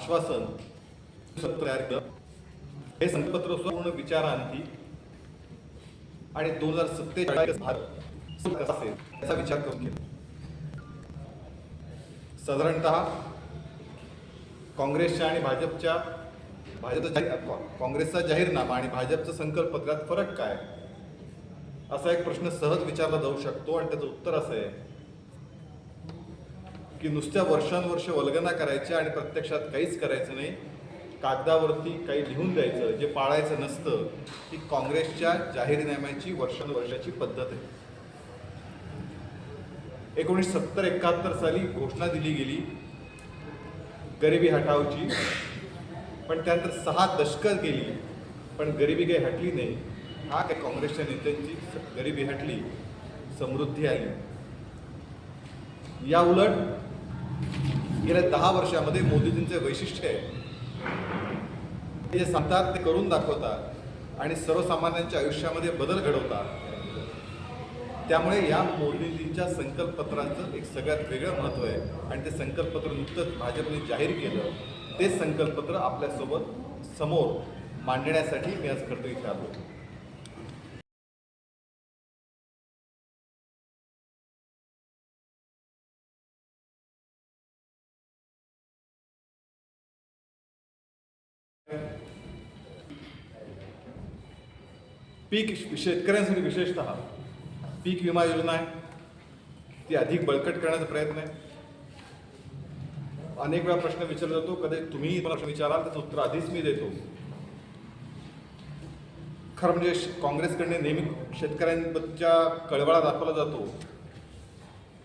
आश्वासन तयार केलं हे संपत्र पूर्ण विचारांती आणि दोन हजार सत्तेचाळीस भारत असेल याचा विचार करून केला साधारणत काँग्रेसच्या आणि भाजपच्या भाजपचा जाहीर काँग्रेसचा जाहीरनामा आणि भाजपचं संकल्पपत्रात फरक काय? असा एक प्रश्न सहज विचारला जाऊ शकतो आणि त्याचं उत्तर असं आहे. की नुसत्या वर्षानुवर्ष वल्गना करायच्या आणि प्रत्यक्षात काहीच करायचं नाही. कागदावरती काही लिहून द्यायचं जे पाळायचं नसतं ही काँग्रेसच्या जाहीरनाम्याची वर्षानुवर्षाची पद्धत आहे. एकोणीसशे सत्तर एकाहत्तर साली घोषणा दिली गेली गरिबी हटावची. पण त्यानंतर सहा दशकं गेली पण गरिबी काही हटली नाही. हा काय काँग्रेसच्या नेत्यांची गरिबी हटली समृद्धी आली. या उलट गेल्या दहा वर्षामध्ये मोदीजींचे वैशिष्ट्य आहे. ते जे सांगतात ते करून दाखवतात आणि सर्वसामान्यांच्या आयुष्यामध्ये बदल घडवतात. त्यामुळे या मोदीजींच्या संकल्पपत्रांचं एक सगळ्यात वेगळं महत्त्व आहे. आणि ते संकल्पपत्र नुकतंच भाजपने जाहीर केलं. ते संकल्पपत्र आपल्यासोबत समोर मांडण्यासाठी मी आज खरं इथे आलो. पीक शेतकऱ्यांसाठी विशेषतः पीक विमा योजना आहे. ती अधिक बळकट करण्याचा प्रयत्न आहे. अनेक वेळा प्रश्न विचारला जातो कधी तुम्ही प्रश्न विचाराल त्याचं उत्तर आधीच मी देतो. खरं म्हणजे श- काँग्रेसकडने नेहमी शेतकऱ्यांबद्दलच्या कळवळा दाखवला जातो.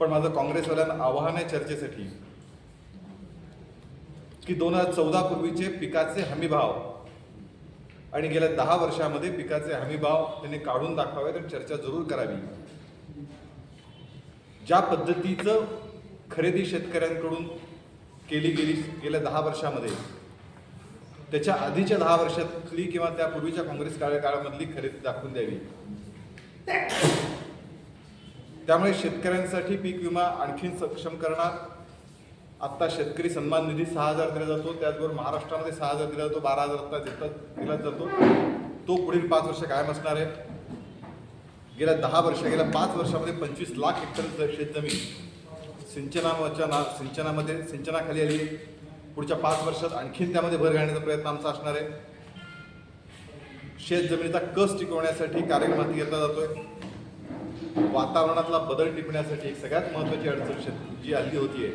पण माझं काँग्रेसवाल्यांना आव्हान आहे चर्चेसाठी की दोन हजार चौदा पूर्वीचे पिकाचे हमी भाव आणि गेल्या दहा वर्षामध्ये पिकाचे हमीभाव त्यांनी काढून दाखवावेत आणि चर्चा जरूर करावी. ज्या पद्धतीचं खरेदी शेतकऱ्यांकडून केली गेली गेल्या दहा वर्षामध्ये त्याच्या आधीच्या दहा वर्षातली किंवा त्यापूर्वीच्या काँग्रेस कार्यकाळामधली खरेदी दाखवून द्यावी. त्यामुळे शेतकऱ्यांसाठी पीक विमा आणखीन सक्षम करणार आत्ता शेतकरी सन्मान निधी सहा हजार दिला जातो त्याचबरोबर महाराष्ट्रामध्ये सहा हजार दिला जातो बारा हजार आत्ता देतात दिला जातो. तो पुढील पाच वर्ष कायम असणार आहे. गेल्या दहा वर्ष गेल्या पाच वर्षामध्ये पंचवीस लाख हेक्टर शेतजमीन सिंचनाच्या ना सिंचनामध्ये सिंचनाखाली आली पुढच्या पाच वर्षात आणखीन त्यामध्ये भर घालण्याचा प्रयत्न आमचा असणार आहे. शेतजमिनीचा कस टिकवण्यासाठी कार्यक्रम घेतला जातोय. वातावरणातला बदल टिपण्यासाठी एक सगळ्यात महत्त्वाची अडचण शेत जी हल्ली होतीये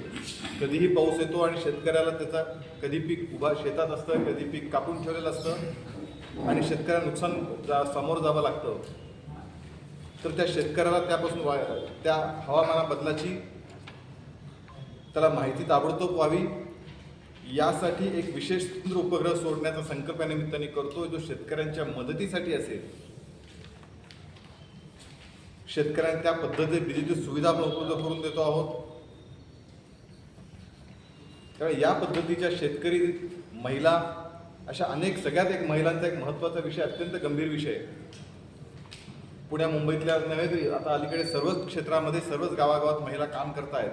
कधीही पाऊस येतो आणि शेतकऱ्याला त्याचा कधी पीक उभा शेतात असतं कधी पीक कापून ठेवलेलं असतं आणि शेतकऱ्याला नुकसान जा समोर जावं लागतं. तर त्या शेतकऱ्याला त्यापासून वा त्या हवामानाबदलाची त्याला माहिती ताबडतोब व्हावी. यासाठी एक विशेष उपग्रह सोडण्याचा संकल्प या निमित्ताने करतो जो शेतकऱ्यांच्या मदतीसाठी असेल. शेतकऱ्यांना त्या पद्धतीने डिजिटल सुविधा आपण उपलब्ध करून देतो आहोत. त्यामुळे या पद्धतीच्या शेतकरी महिला अशा अनेक सगळ्यात एक महिलांचा एक महत्त्वाचा विषय अत्यंत गंभीर विषय आहे. पुण्या मुंबईतल्या नव्हे तरी आता अलीकडे सर्वच क्षेत्रामध्ये सर्वच गावागावात महिला काम करतायत.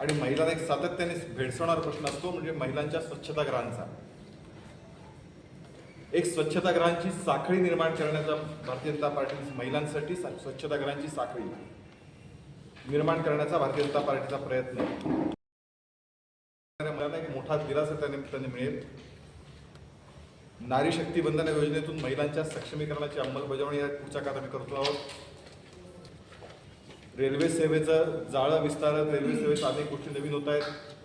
आणि महिलांना एक सातत्याने भेडसवणारा प्रश्न असतो म्हणजे महिलांच्या स्वच्छतागृहांचा. एक स्वच्छताग्रहांची साखळी निर्माण करण्याचा भारतीय जनता पार्टी महिलांसाठी सा- स्वच्छतागृहांची साखळी निर्माण करण्याचा भारतीय जनता पार्टीचा प्रयत्न. आहे. महिलांना एक मोठा दिलासा त्या निमित्ताने मिळेल. नारी शक्ती बंधन योजनेतून महिलांच्या सक्षमीकरणाची अंमलबजावणी या पुढच्या काळात आम्ही करतो आहोत. रेल्वे सेवेचं जाळं विस्तारत रेल्वे सेवेत अनेक गोष्टी नवीन होत आहेत.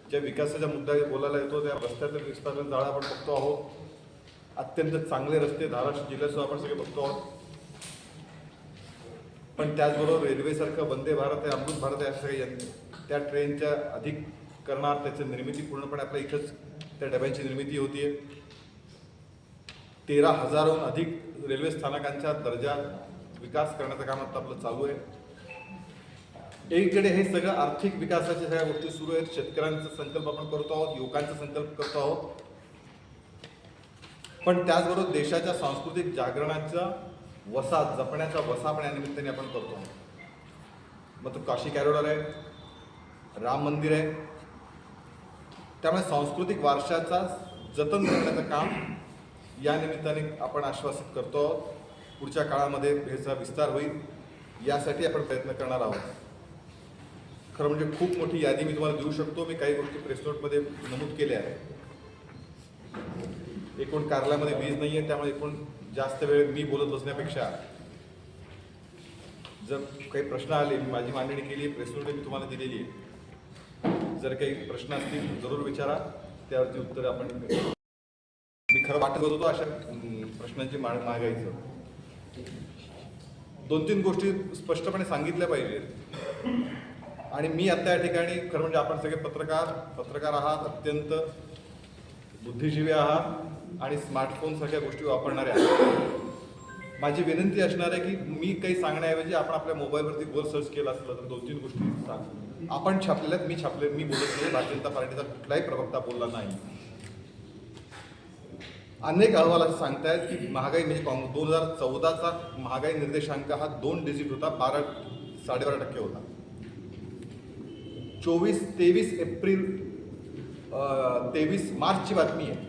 ज्या विकासाच्या मुद्दा बोलायला येतो त्या रस्त्याचं विस्तारण जाळं आपण बघतो आहोत. अत्यंत चांगले रस्ते धाराशिव जिल्ह्यासह आपण सगळे बघतो आहोत. पण त्याचबरोबर रेल्वेसारखं वंदे भारत आहे अमृत भारत आहे अशा सगळ्या त्या ट्रेनच्या अधिक करणार त्याची निर्मिती पूर्णपणे आपल्या इथंच त्या डब्यांची निर्मिती होतीये. तेरा हजारहून अधिक रेल्वे स्थानकांच्या दर्जा विकास करण्याचं काम आता आपलं चालू आहे. एकीकडे हे सगळं आर्थिक विकासाच्या सगळ्या गोष्टी सुरू आहेत. शेतकऱ्यांचा संकल्प आपण करतो आहोत युवकांचा संकल्प करतो आहोत. पण त्याचबरोबर देशाच्या सांस्कृतिक जागरणाचा वसा जपण्याचा वसा पण या निमित्ताने आपण करतो. मग तो काशी कॅरोडर आहे राम मंदिर आहे. त्यामुळे सांस्कृतिक वारशाचा जतन करण्याचं काम या निमित्ताने आपण आश्वासित करतो आहोत. पुढच्या काळामध्ये ह्याचा विस्तार होईल यासाठी आपण प्रयत्न करणार आहोत. खरं म्हणजे खूप मोठी यादी मी तुम्हाला देऊ शकतो. मी काही गोष्टी प्रेस नोटमध्ये नमूद केल्या आहेत. एकूण कार्यालयामध्ये वीज नाही आहे त्यामुळे एकूण जास्त वेळ मी बोलत बसण्यापेक्षा जर काही प्रश्न आले मी माझी मांडणी केली आहे प्रेस मी तुम्हाला दिलेली आहे. जर काही प्रश्न असतील जरूर विचारा. त्यावरती उत्तर आपण मी खरं वाटत होतो अशा प्रश्नांची मा मागायचं. दोन तीन गोष्टी स्पष्टपणे सांगितल्या पाहिजेत. आणि मी आता या ठिकाणी खरं म्हणजे आपण सगळे पत्रकार पत्रकार आहात अत्यंत बुद्धिजीवी आहात. आणि स्मार्टफोन सारख्या गोष्टी वापरणाऱ्या माझी विनंती असणार आहे की मी काही सांगण्याऐवजी आपण आपल्या मोबाईलवरती गोल सर्च केला असलं तर दोन तीन गोष्टी सांग. आपण छापलेल्यात मी छापले मी बोलत नाही भारतीय जनता पार्टीचा कुठलाही प्रवक्ता बोलला नाही. अनेक अहवाल असं सांगतायत की महागाई म्हणजे काँग्रेस दोन हजार चौदाचा महागाई निर्देशांक हा दोन डिजिट होता बारा साडेबारा टक्के होता. चोवीस तेवीस एप्रिल तेवीस मार्चची बातमी आहे.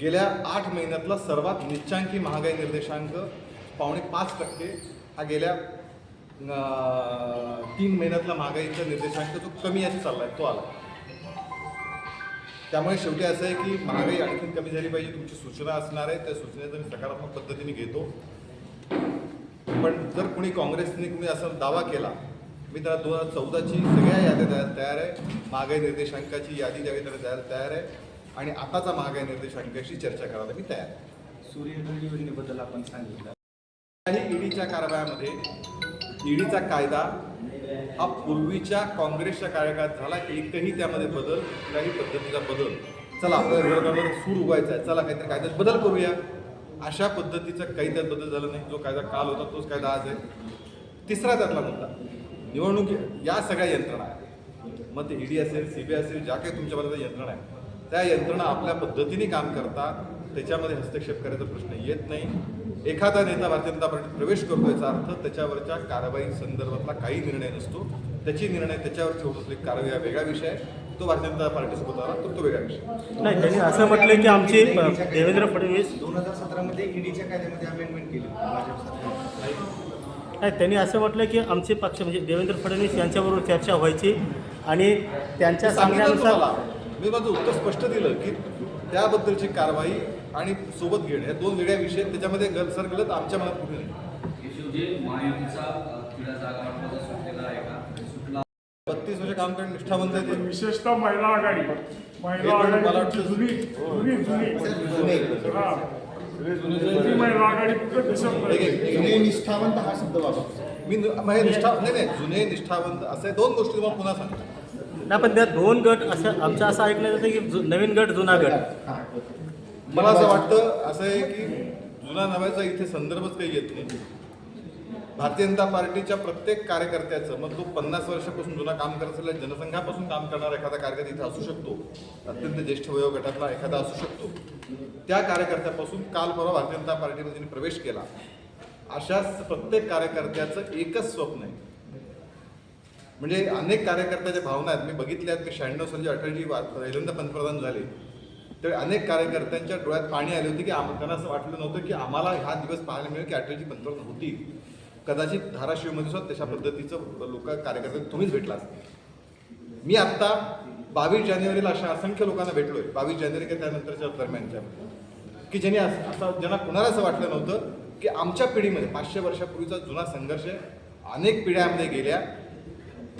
गेल्या आठ महिन्यातला सर्वात निच्चांकी महागाई निर्देशांक पावणे पाच टक्के हा गेल्या तीन महिन्यातला महागाईचा निर्देशांक जो कमी याचा आहे तो आला. त्यामुळे शेवटी असं आहे की महागाई आणखी कमी झाली पाहिजे तुमची सूचना असणार आहे त्या सूचनेचा मी सकारात्मक पद्धतीने घेतो. पण जर कुणी काँग्रेसने कुणी असा दावा केला मी त्याला दोन हजार चौदाची सगळ्या याद्या तयार आहे महागाई निर्देशांकाची यादी द्यावी त्याला तयार आहे आणि आताचा महागाई निर्देशांकाशी चर्चा करायला मी तयार आहे. सूर्यग्रहण योजनेबद्दल आपण सांगितलं. काही ईडीच्या कारवायामध्ये ईडीचा कायदा हा पूर्वीच्या काँग्रेसच्या कार्यकाळात झाला. एकही त्यामध्ये बदल कुठल्याही पद्धतीचा बदल. चला आपल्याला सूर उगवायचा आहे. चला काहीतरी कायद्यात बदल करूया. अशा पद्धतीचा काही त्यात बदल झाला नाही. जो कायदा काल होता तोच कायदा आज आहे. तिसरा त्यातला मुद्दा. निवडणूक या सगळ्या यंत्रणा आहेत. मग ते ईडी असेल सी बी आय असेल ज्या काही तुमच्यापर्यंत यंत्रणा आहेत त्या यंत्रणा आपल्या पद्धतीने काम करतात त्याच्यामध्ये हस्तक्षेप करायचा प्रश्न येत नाही. एखादा नेता भारतीय जनता पार्टीत प्रवेश करतो याचा अर्थ त्याच्यावरच्या कारवाई संदर्भातला काही निर्णय नसतो. त्याची निर्णय त्याच्यावरची होत असलेली कारवाई हा वेगळा विषय आहे. तो भारतीय जनता पार्टीसोबत आला तर तो वेगळा विषय नाही त्यांनी असं म्हटलं की आमची देवेंद्र फडणवीस दोन हजार सतरामध्ये ईडीच्या कायद्यामध्ये अमेंडमेंट केली. नाही त्यांनी असं म्हटलं की आमचे पक्ष म्हणजे देवेंद्र फडणवीस यांच्याबरोबर चर्चा व्हायची आणि त्यांच्या सांगण्यानुसार मी माझं उत्तर स्पष्ट दिलं की त्याबद्दलची कारवाई आणि सोबत घेणे हे दोन वेगळ्या विषय. त्याच्यामध्ये गलसर गलत आमच्या मनात कुठे नाही. जे महायुतीचा अ, क्रीडा जागा वाटपाचा सुटलेला आहे का? सुटला बत्तीस वर्ष काम करून निष्ठावंत आहे. विशेषतः महिला आघाडी. महिला हे आघाडी वाटतं- जुनी जुनी जुनी. जुनी महिला आघाडी कुठं दिसत एक- नाही. एक- एक- जुने निष्ठावंत हा शब्द वापरतो. मी निष्ठा नाही नाही जुने निष्ठावंत असे दोन गोष्टी तुम्हाला पुन्हा सांगतो. नाही पण त्यात दोन गट असं आमचं असं ऐकलं जातं की जु- नवीन गट जुना गट. मला असं वाटतं असं आहे की जुना नव्याचा इथे संदर्भच काही येत नाही. भारतीय जनता पार्टीच्या प्रत्येक कार्यकर्त्याचं मग तो पन्नास वर्षापासून जुना काम करत असेल जनसंघापासून काम करणारा एखादा कार्यकर्ता इथे असू शकतो. अत्यंत ज्येष्ठ वयोगटातला एखादा असू शकतो. त्या कार्यकर्त्यापासून काल परवा भारतीय जनता पार्टीमध्ये ज्यांनी प्रवेश केला. अशाच प्रत्येक कार्यकर्त्याचं एकच स्वप्न आहे. म्हणजे अनेक कार्यकर्त्याच्या भावना आहेत. मी बघितल्यात की शहाण्णव साली अटलजी वा- पहिल्यांदा पंतप्रधान झाले. तर अनेक कार्यकर्त्यांच्या डोळ्यात पाणी आले होते की आम- त्यांना असं वाटलं नव्हतं की आम्हाला हा दिवस पाहायला मिळेल की अटलजी पंतप्रधान होती कदाचित धाराशिवमध्ये सुद्धा तशा पद्धतीचं लोक कार्यकर्ते तुम्हीच भेटला मी आत्ता बावीस जानेवारीला अशा असंख्य लोकांना भेटलोय. बावीस जानेवारी का त्यानंतरच्या दरम्यानच्या. की ज्यांनी असं असं ज्यांना कुणाला असं वाटलं नव्हतं की आमच्या पिढीमध्ये पाचशे वर्षापूर्वीचा जुना संघर्ष अनेक पिढ्यामध्ये गेल्या.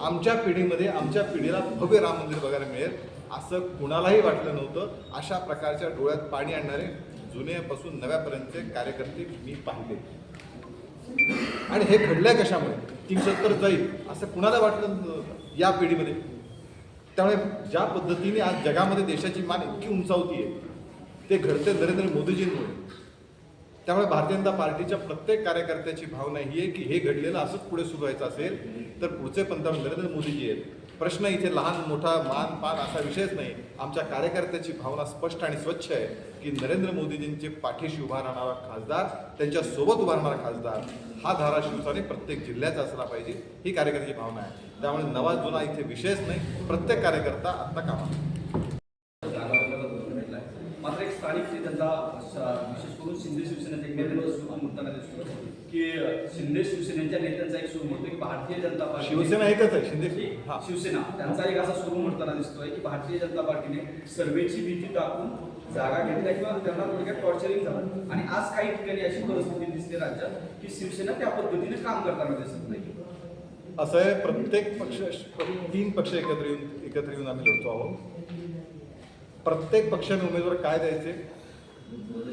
आमच्या पिढीमध्ये आमच्या पिढीला भव्य राम मंदिर बघायला मिळेल. असं कुणालाही वाटलं नव्हतं. अशा प्रकारच्या डोळ्यात पाणी आणणारे जुन्यापासून नव्यापर्यंतचे कार्यकर्ते मी पाहिले. आणि हे घडलंय कशामुळे? तीन सत्तर जाईल असं कुणाला वाटलं नव्हतं या पिढीमध्ये? त्यामुळे ज्या पद्धतीने आज जगामध्ये देशाची मान इतकी उंचावती आहे ते घडते नरेंद्र मोदीजींमुळे. त्यामुळे भारतीय जनता पार्टीच्या प्रत्येक कार्यकर्त्याची भावना ही आहे की हे घडलेलं असंच पुढे सुरू व्हायचं असेल. तर पुढचे पंतप्रधान नरेंद्र मोदीजी आहेत. प्रश्न इथे लहान मोठा मान पान असा विषयच नाही. आमच्या कार्यकर्त्याची भावना स्पष्ट आणि स्वच्छ आहे की नरेंद्र मोदीजींचे पाठीशी उभा राहणारा खासदार त्यांच्यासोबत उभा राहणारा खासदार हा धाराशिवचा प्रत्येक जिल्ह्याचा असला पाहिजे. ही कार्यकर्त्याची भावना आहे. त्यामुळे नवा जुना इथे विषयच नाही. प्रत्येक कार्यकर्ता आता कामा जागावाटपाचा प्रश्न भेटलाय. मात्र एक स- विशेष करून शिंदे शिवसेनेचा एक नेत्यांचा सूर म्हणताना दिसतो की शिंदे शिवसेनेच्या नेत्यांचा एक सूर म्हणतो की भारतीय जनता पार्टी शिवसेना एकच आहे शिंदे शिवसेना. त्यांचा एक असा सुरू म्हणताना दिसतोय की भारतीय जनता पार्टीने सर्वेची भीती टाकून जागा घेतल्या किंवा त्यांना थोडक्यात टॉर्चरिंग झालं. आणि आज काही ठिकाणी अशी परिस्थिती दिसते राज्यात की शिवसेना त्या पद्धतीने काम करताना दिसत नाही. असं आहे प्रत्येक पक्ष तीन पक्ष एकत्र येऊन एकत्र येऊन आम्ही लढतो आहोत. प्रत्येक पक्षाने उमेदवार काय द्यायचे?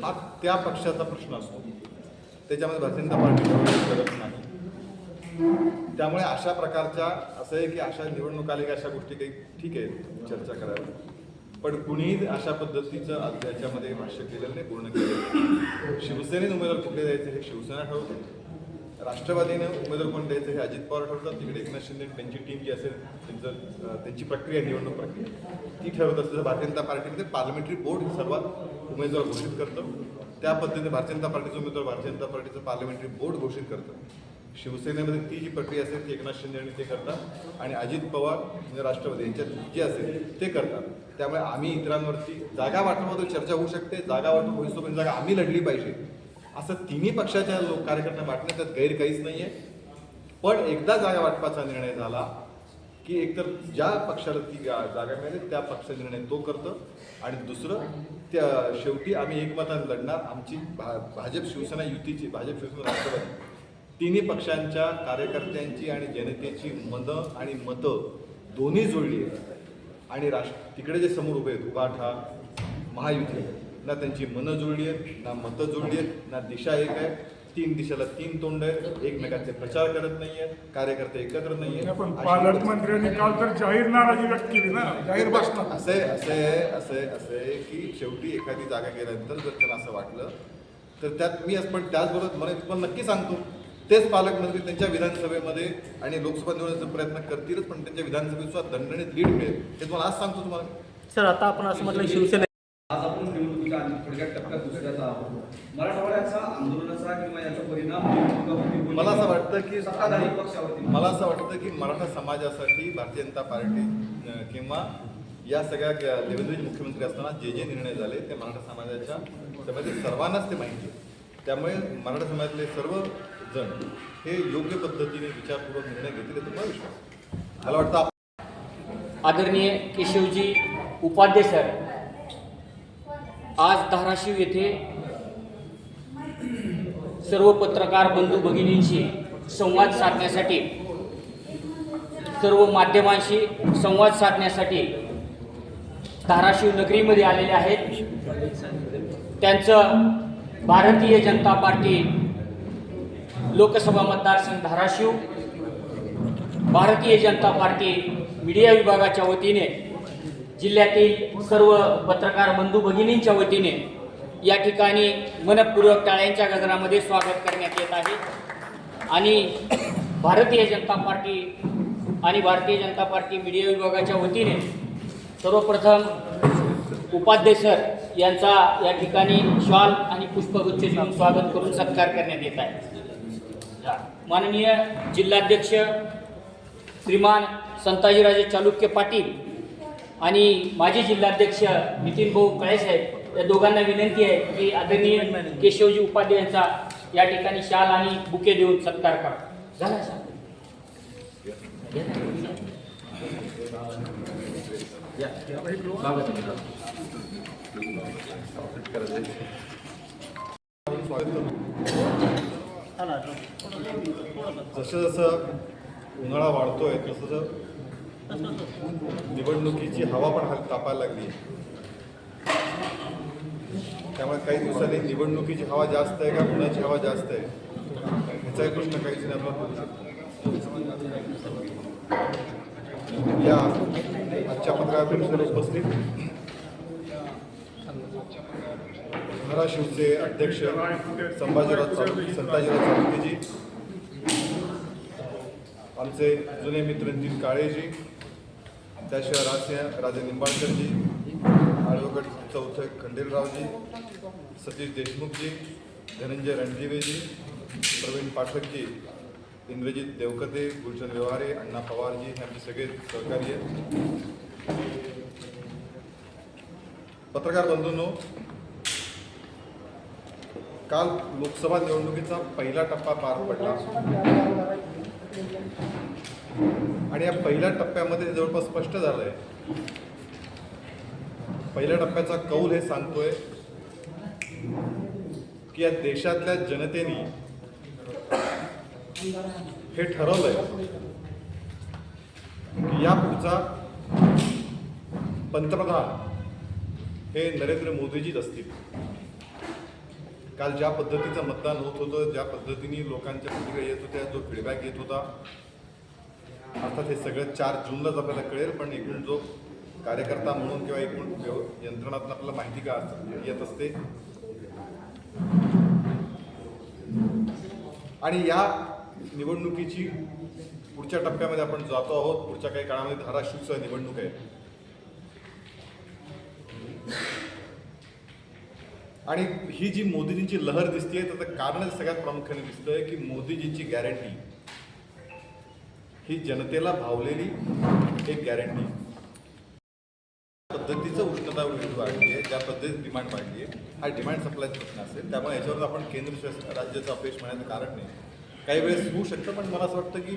हा त्या पक्षाचा प्रश्न असतो. त्याच्यामध्ये भारतीय जनता पार्टी करत नाही. त्यामुळे अशा प्रकारच्या असं आहे की अशा निवडणूक आले की अशा गोष्टी काही ठीक आहे चर्चा करायला. पण कुणीही अशा पद्धतीचं आज त्याच्यामध्ये भाष्य केलेलं नाही पूर्ण केलेलं शिवसेनेत शिवसेनेने उमेदवार कुठले द्यायचे हे शिवसेना ठरवते. राष्ट्रवादीने उमेदवार कोण द्यायचं हे अजित पवार ठरवतात. तिकडे एकनाथ शिंदे त्यांची टीम जी असेल त्यांचं त्यांची प्रक्रिया निवडणूक प्रक्रिया ती ठरवत असते. भारतीय जनता पार्टीमध्ये पार्लमेंटरी बोर्ड सर्वात उमेदवार घोषित करतं. त्या पद्धतीने भारतीय जनता पार्टीचं उमेदवार भारतीय जनता पार्टीचं पार्लमेंटरी बोर्ड घोषित करतं शिवसेनेमध्ये ती जी प्रक्रिया असेल ती एकनाथ शिंदे आणि ते करतात आणि अजित पवार म्हणजे राष्ट्रवादी यांच्यात जे असेल ते करतात. त्यामुळे आम्ही इतरांवरती जागा वाटपाबद्दल चर्चा होऊ शकते जागा वाटप होईस्तोपर्यंत जागा आम्ही लढली पाहिजे. असं तिन्ही पक्षाच्या लोक कार्यकर्त्यांना वाटणं त्यात गैर काहीच नाही आहे पण एकदा जागा वाटपाचा निर्णय झाला की एकतर ज्या पक्षाला ती जा- जागा मिळेल त्या पक्षाचा निर्णय तो करतो. आणि दुसरं त्या शेवटी आम्ही एकमताने लढणार. आमची भा भाजप शिवसेना युतीची भाजप शिवसेना राष्ट्रवादी. तिन्ही पक्षांच्या कार्यकर्त्यांची आणि जनतेची मनं आणि मतं दोन्ही जुळली आहेत. आणि राष्ट्र तिकडे जे समोर उभे आहेत उभाठा महायुती ना त्यांची मनं जुळली आहेत ना मतं जुळली आहेत ना दिशा एक आहे. तीन दिशेला तीन तोंड आहेत. एकमेकांचे प्रचार करत नाही आहेत. कार्यकर्ते एकत्र नाही आहेत. पण पालकमंत्र्यांनी काल तर जाहीर नाराजी व्यक्त केली ना. जाहीर भाषणात असं असं असं असं की शेवटी एखादी जागा गेल्यानंतर जर त्यांना असं वाटलं तर त्यात मी असं पण त्याचबरोबर मला पण नक्की सांगतो तेच पालकमंत्री त्यांच्या विधानसभेमध्ये आणि लोकसभा निवडण्याचा प्रयत्न करतीलच पण त्यांच्या विधानसभेत सुद्धा दणदणीत लीड मिळेल हे तुम्हाला आज सांगतो तुम्हाला. सर आता आपण असं म्हटलं शिवसेना आज आपण आणि थोडक्यात टप्प्यात दुसऱ्याचा आहोत मराठवाड्याचा आंदोलनाचा किंवा याचा परिणाम. मला असं वाटतं की सत्ताधारी पक्षावरती मला असं वाटतं की मराठा समाजासाठी भारतीय जनता पार्टी किंवा या सगळ्या देवेंद्रजी मुख्यमंत्री असताना जे जे निर्णय झाले ते मराठा समाजाच्या समाजातील सर्वांनाच ते माहिती आहे त्यामुळे मराठा समाजातले सर्व जण हे योग्य पद्धतीने विचारपूर्वक निर्णय घेतील मला विश्वास. मला वाटतं आदरणीय केशवजी उपाध्ये सर आज धाराशिव येथे सर्व पत्रकार बंधू भगिनींशी संवाद साधण्यासाठी सर्व माध्यमांशी संवाद साधण्यासाठी धाराशिव नगरीमध्ये आलेले आहेत. त्यांचं भारतीय जनता पार्टी लोकसभा मतदारसंघ धाराशिव भारतीय जनता पार्टी मीडिया विभागाच्या वतीने जिल्ह्यातील सर्व पत्रकार बंधू भगिनींच्या वतीने या ठिकाणी मनपूर्वक टाळ्यांच्या गजरामध्ये स्वागत करण्यात येत आहे. आणि भारतीय जनता पार्टी आणि भारतीय जनता पार्टी मीडिया विभागाच्या वतीने सर्वप्रथम उपाध्ये सर यांचा या ठिकाणी शॉल आणि पुष्पगुच्छ देऊन स्वागत करून सत्कार करण्यात येत आहे. माननीय जिल्हाध्यक्ष श्रीमान संताजीराजे चालुक्य पाटील आणि माजी जिल्हाध्यक्ष नितीन भाऊ कळेसाहेब या दोघांना विनंती आहे की आदरणीय केशवजी उपाध्ये यांचा या ठिकाणी शाल आणि बुके देऊन सत्कार करा. झाला सर जसं जसं उन्हाळा वाढतोय तसं तसं निवडणुकीची हवा पण हल तापायला लागली त्यामुळे काही दिवसांनी निवडणुकीची हवा जास्त आहे का कुणाची हवा जास्त आहे? ह्याचाही प्रश्न काहीच नाही या आजच्या पत्रकार उपस्थित धाराशिवचे अध्यक्ष संभाजीराव चालू संताजीराव चालुकेजी आमचे जुने मित्र नितीन काळेजी त्याशिवाय राजसिंह राजे निंबाळकरजी आळवगड चौथे खंडेलरावजी सतीश देशमुखजी धनंजय रणदिवेजी प्रवीण पाठकजी इंद्रजित देवकते गुलशन व्यवहारे अण्णा पवारजी हे आमचे सगळे सहकारी आहेत. पत्रकार बंधूंनो काल लोकसभा निवडणुकीचा पहिला टप्पा पार पडला. आणि या पहिल्या टप्प्यामध्ये जवळपास स्पष्ट झालंय. पहिल्या टप्प्याचा कौल हे सांगतोय की या देशातल्या जनतेने हे ठरवलंय की या पुढचा पंतप्रधान हे नरेंद्र मोदीजीच असतील. काल ज्या पद्धतीचं मतदान होत होतं ज्या पद्धतीने लोकांच्या प्रतिक्रिया येत होत्या जो फीडबॅक येत होता अर्थात हे सगळं चार जूनलाच आपल्याला कळेल पण एकूण जो कार्यकर्ता म्हणून किंवा एकूण यंत्रणातून आपल्याला माहिती का येत असते. आणि या निवडणुकीची पुढच्या टप्प्यामध्ये आपण जातो आहोत. पुढच्या काही काळामध्ये धाराशिवचं निवडणूक आहे. आणि ही जी मोदीजींची लहर दिसते त्याचं कारण सगळ्यात प्रामुख्याने दिसतंय की मोदीजींची गॅरंटी ही जनतेला भावलेली एक गॅरंटी पद्धतीचं उष्णता वाढली आहे ज्या पद्धतीत डिमांड वाढली आहे. हा डिमांड सप्लायचा प्रश्न असेल त्यामुळे याच्यावर आपण केंद्र शासन राज्याचं अपयश म्हणायचं कारण नाही. काही वेळेस होऊ शकतं पण मला असं वाटतं की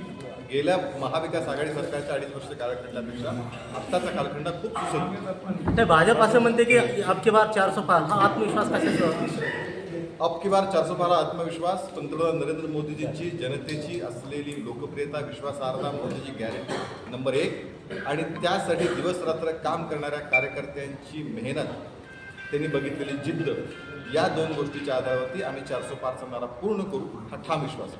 गेल्या महाविकास आघाडी सरकारच्या अडीच वर्ष कालखंडापेक्षा आत्ताचा कालखंड खूप सुसज्ज. भाजप असं म्हणते की अबकी बार चारशे पार हा आत्मविश्वास कशाचा? अब की बार चारशे बारा आत्मविश्वास पंतप्रधान नरेंद्र मोदीजींची जनतेची असलेली लोकप्रियता विश्वासार्हता मोदीची गॅरंटी नंबर एक. आणि त्यासाठी दिवस रात्र काम करणाऱ्या कार्यकर्त्यांची मेहनत. त्यांनी बघितलेली जिद्द. या दोन गोष्टीच्या आधारावरती आम्ही चारशे पारचा नारा पूर्ण करू. हा ठाम विश्वास